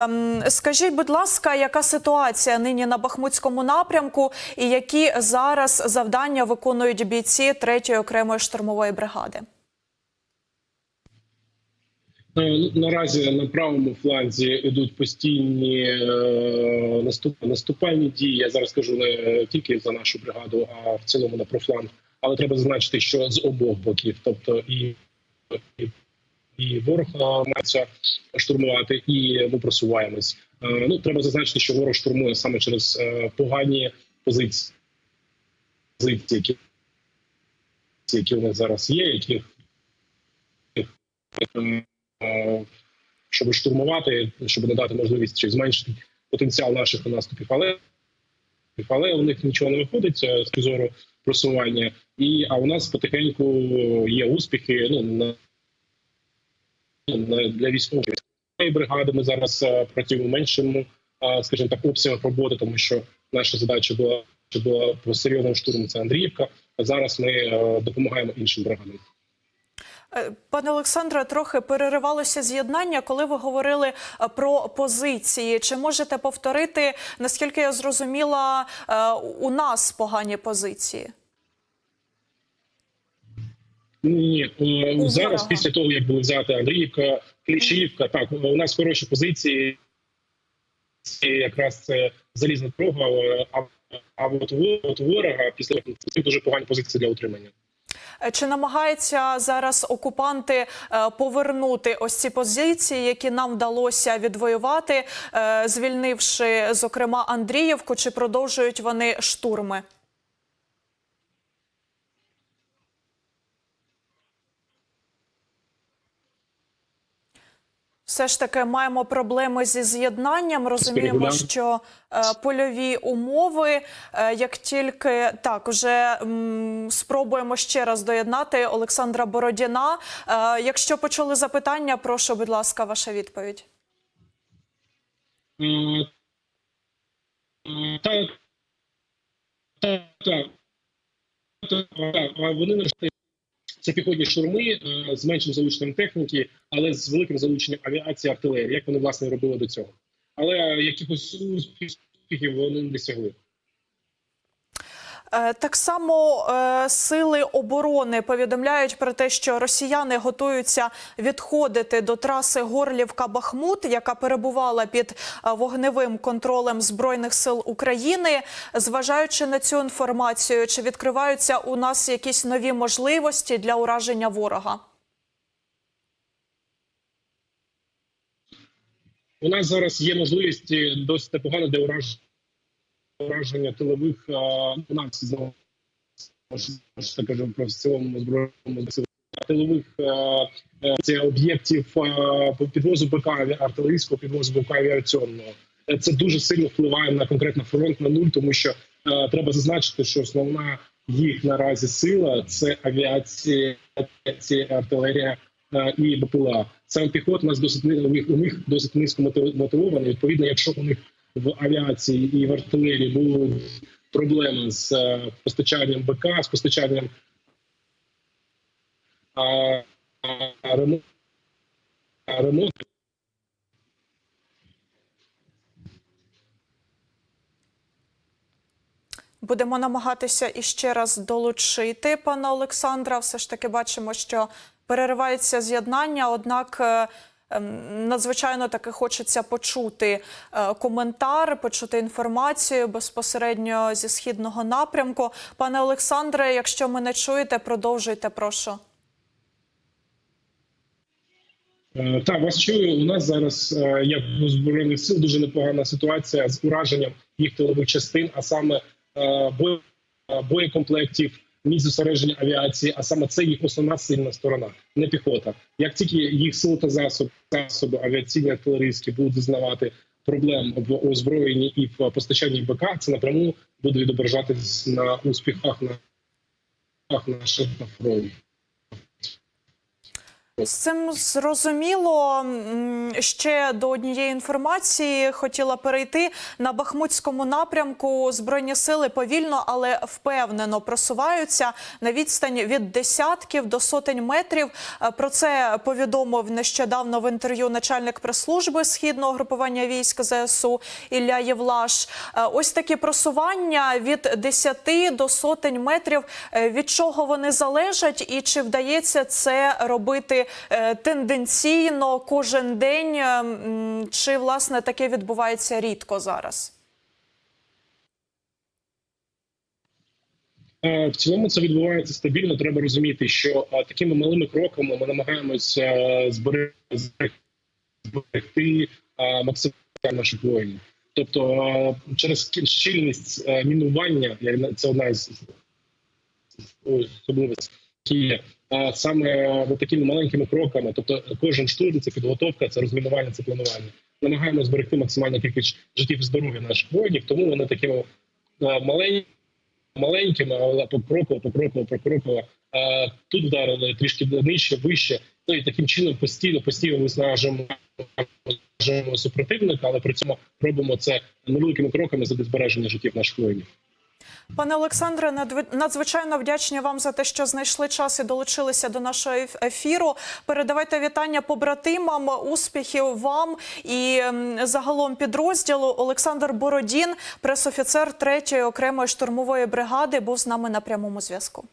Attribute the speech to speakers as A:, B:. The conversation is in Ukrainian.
A: Ем, Скажіть, будь ласка, яка ситуація нині на Бахмутському напрямку, і які зараз завдання виконують бійці 3-ї окремої штурмової бригади?
B: Е, ну, Наразі на правому фланзі йдуть постійні е, наступальні дії. Я зараз кажу не тільки за нашу бригаду, а в цілому на профланг. Але треба зазначити, що з обох боків, тобто і, і, і ворог мається штурмувати, і ми просуваємось. Е, ну треба зазначити, що ворог штурмує саме через е, погані позиції, які, які у них зараз є, яких е, щоб штурмувати, щоб не дати можливість чи зменшити потенціал наших наступів. Але але у них нічого не виходить з зору просування. І а у нас потихеньку є успіхи. Ну на для військової бригади ми зараз е, працюємо меншому, е, скажімо так, обсягах роботи, тому що наша задача була була по серйозному штурму. Це Андріївка. А зараз ми е, допомагаємо іншим бригадам.
A: Пане Олександре, трохи переривалося з'єднання, коли ви говорили про позиції. Чи можете повторити, наскільки я зрозуміла, у нас погані позиції?
B: Ні, ні. Зараз після того, як були взяти Андріївка, Кліщівка, так у нас хороші позиції. Якраз це залізна дорога. А, а от, ворога після цих дуже погані позиції для утримання.
A: Е, Чи намагаються зараз окупанти е, повернути ось ці позиції, які нам вдалося відвоювати, е, звільнивши зокрема Андріївку? Чи продовжують вони штурми? Все ж таки маємо проблеми зі з'єднанням. Розуміємо, що е, польові умови, е, як тільки так, вже м, спробуємо ще раз доєднати Олександра Бородіна. Е, якщо почули запитання, прошу, будь ласка, ваша відповідь.
B: Е, е, Так, так, так. Вони нарешті це піхотні штурми е, з меншим залученням техніки, але з великим залученням авіації, артилерії, як вони власне робили до цього. Але якихось успіхів вони не досягли.
A: Е, Так само е, сили оборони повідомляють про те, що росіяни готуються відходити до траси Горлівка-Бахмут, яка перебувала під е, вогневим контролем збройних сил України. Зважаючи на цю інформацію, чи відкриваються у нас якісь нові можливості для ураження ворога?
B: У нас зараз є можливість досить непогано для ураж- ураження тилових знову ж так кажу про цілому збройному тилових е, це об'єктів підвозу БК артилерійського підвозу БК авіаційного. Е, Це дуже сильно впливає на конкретно фронт на нуль, тому що е, треба зазначити, що основна їх наразі сила це авіація, авіація, артилерія і БПЛА. Саме піхота у нас досить у них, у них досить низько мотив- мотивована. Відповідно, якщо у них в авіації і в артилерії будуть проблеми з е, постачанням БК, з постачанням ремонту,
A: Будемо намагатися іще раз долучити пана Олександра. Все ж таки бачимо, що переривається з'єднання. Однак е, надзвичайно таки хочеться почути е, коментар, почути інформацію безпосередньо зі східного напрямку. Пане Олександре, якщо мене чуєте, продовжуйте, прошу.
B: Е, Так, вас чую. У нас зараз, е, як у збройних сил, дуже непогана ситуація з ураженням їх тилових частин, а саме бо- боєкомплектів, місць зосередження авіації, а саме це їх основна сильна сторона, не піхота. Як тільки їх сили та засоби, засоби авіаційні артилерійські будуть зазнавати проблем в озброєнні і в постачанні БК, це напряму буде відображатись на успіхах на наших на фронті.
A: З цим зрозуміло. Ще до однієї інформації хотіла перейти на Бахмутському напрямку. Збройні сили повільно, але впевнено просуваються на відстань від десятків до сотень метрів. Е, Про це повідомив нещодавно в інтерв'ю начальник прес-служби східного групування військ ЗСУ Ілля Євлаш. Е, Ось такі просування від 10 до сотень метрів. Е, Від чого вони залежать, і чи вдається це робити тенденційно кожен день, е, чи власне таке відбувається рідко зараз?
B: Е, В цілому це відбувається стабільно. Треба розуміти, що е, такими малими кроками ми намагаємося е, зберегти е, максимально воїнів. Тобто е, через щільність е, мінування, це одна із особливостей, є. Саме такими маленькими кроками, тобто кожен штурм це підготовка, це розмінування, це планування. Намагаємося зберегти максимальну кількість життів і здоров'я наших воїнів, тому вони такими маленькими маленькими, але покроково, покроково, покроково. Тут вдарили трішки нижче, вище. Ну і таким чином постійно, постійно виснажуємо супротивника, але при цьому робимо це невеликими кроками за збереження життів наших воїнів.
A: Пане Олександре, надзвичайно вдячні вам за те, що знайшли час і долучилися до нашого ефіру. Передавайте вітання побратимам, успіхів вам і загалом підрозділу. Олександр Бородін, пресофіцер 3-ї окремої штурмової бригади, був з нами на прямому зв'язку.